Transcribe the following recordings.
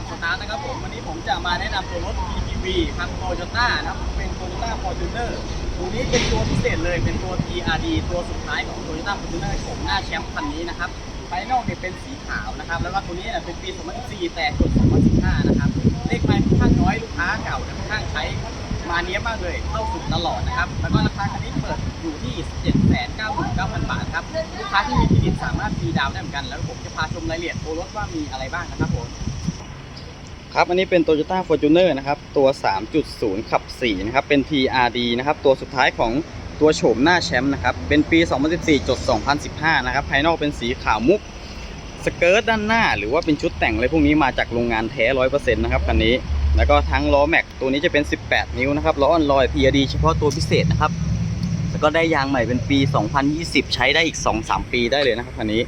กับสตาร์ทนะครับผมวันนี้ผมจะมาแนะนำตัวรถ PPV ทาง Toyota นะครับเป็น Toyota Fortuner ตัวนี้เป็นตัวพิเศษเลยเป็นตัว TRD ตัวสุดท้ายของ Toyota Fortuner ผมหน้าแชมป์คันนี้นะครับภายนอกเนี่ยเป็นสีขาวนะครับ แล้วก็ตัวนี้เนี่ยเป็นปี 2014 แต่จด2015 นะครับ เลขไมล์ค่อนข้างน้อยลูกค้าเก่าค่อนข้างใช้มาเนี้ยมากเลย เข้าสุดตลอดนะครับ แล้วก็ราคาคันนี้เปิดอยู่ที่ 799,000 บาทครับ ลูกค้าที่มีเครดิตสามารถฟรีดาวได้เหมือนกัน แล้วผมจะพาชมรายละเอียดตัวรถว่ามีอะไรบ้างนะครับผม ครับอันนี้เป็น Toyota Fortuner นะครับ ตัว 3.0 ขับ 4 นะครับ เป็น TRD นะครับ ตัวสุดท้ายของตัวโฉมหน้าแชมป์นะครับ เป็นปี 2014จด2015 นะครับ ภายนอกเป็นสีขาวมุก สเกิร์ตด้านหน้า หรือว่าเป็นชุดแต่งอะไรพวกนี้มาจากโรงงานแท้ 100%นะครับคันนี้ แล้วก็ทั้งล้อแม็กตัวนี้จะเป็น 18 นิ้วนะครับ ล้อออนลอย TRD เฉพาะตัวพิเศษนะครับ แล้วก็ได้ยางใหม่เป็นปี 2020 ใช้ได้อีก 2-3 ปีได้เลยนะครับคันนี้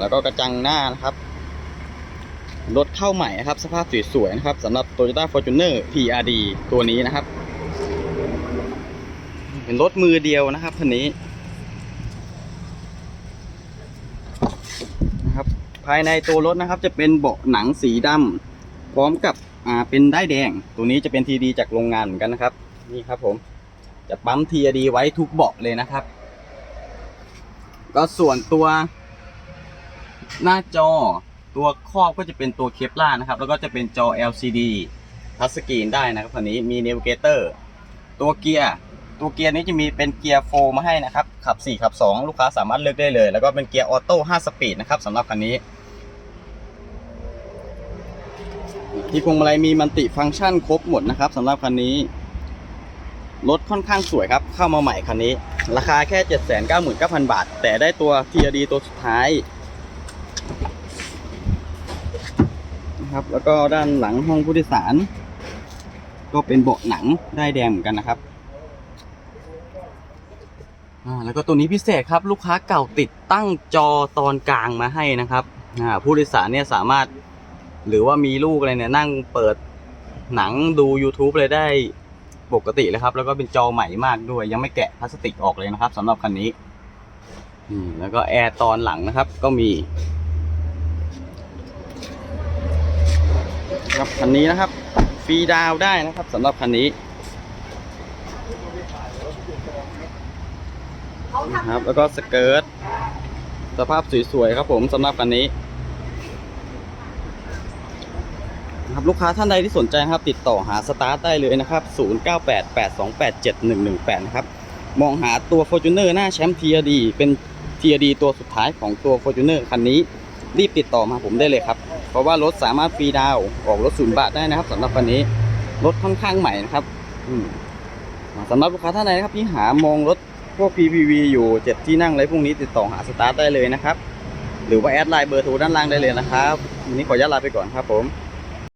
แล้วก็กระจังหน้านะครับ รถเข้าใหม่นะครับ สภาพสวยๆนะครับสำหรับ Toyota Fortuner TRD ตัวนี้นะครับ เป็นรถมือเดียวนะครับคันนี้นะครับ ภายในตัวรถนะครับจะเป็นเบาะหนังสีดำพร้อมกับอ่าเป็นได้แดง ตัวนี้จะเป็น TRD จากโรงงานเหมือนกันนะครับ นี่ครับผมจะปั๊ม TRD ไว้ทุกเบาะเลยนะครับ ก็ส่วนตัวหน้าจอ ตัวครอบก็จะเป็นตัวเคปล่านะครับ แล้วก็จะเป็นจอ LCD ทัชสกรีนได้นะครับคันนี้มี n น v i เกเตอร์ตัวเกียร์ตัวเกียร์นี้จะมีเป็นเกียร์โฟมาให้นะครับ ขับ 4 ขับ 2 ลูกค้าสามารถเลือกได้เลย แล้วก็เป็นเกียร์ออโต้5สปีดนะครับสำหรับคันนี้ ที่พวงมาลัยมีมัลติฟังก์ชันครบหมดนะครับสำหรับคันนี้ รถค่อนข้างสวยครับ เข้ามาใหม่คันนี้ ราคาแค่ 799,000 บาท แต่ได้ตัว TRD ตัวสุดท้าย นะครับ แล้วก็ด้านหลังห้องผู้โดยสาร ก็เป็นเบาะหนังได้แดงเหมือนกันนะครับอ่าแล้วก็ตัวนี้พิเศษครับลูกค้าเก่าติดตั้งจอตอนกลางมาให้นะครับอ่าผู้โดยสารเนี่ยสามารถ หรือว่ามีลูกอะไรเนี่ยนั่งเปิดหนังดู YouTube เลยได้ปกติเลยครับ แล้วก็เป็นจอใหม่มากด้วย ยังไม่แกะพลาสติกออกเลยนะครับสำหรับคันนี้แล้วก็แอร์ตอนหลังนะครับ ก็มี ครับคันนี้นะครับฟรีดาวได้นะครับสำหรับคันนี้นะครับแล้วก็สเกิร์ตสภาพสวยๆครับผมสำหรับคันนี้นะครับลูกค้าท่านใดที่สนใจนะครับ ติดต่อหาสตาร์ทได้เลยนะครับ 0988287118 นะครับ มองหาตัว Fortuner หน้าแชมป์ TRD เป็น TRD ตัวสุดท้ายของตัว Fortuner คันนี้ รีบติดต่อมาผมได้เลยครับ เพราะว่ารถสามารถฟรีดาวออกรถศูนย์บาทได้นะครับสำหรับวันนี้รถค่อนข้างใหม่นะครับ อืมสำหรับลูกค้าท่านใดนะครับที่หามองรถพวก PPV อยู่เจ็ดที่นั่งอะไรพวกนี้ติดต่อหาสตาร์ทได้เลยนะครับ หรือว่าแอดไลน์เบอร์โทรด้านล่างได้เลยนะครับวันนี้ขออนุญาตลาไปก่อนครับผม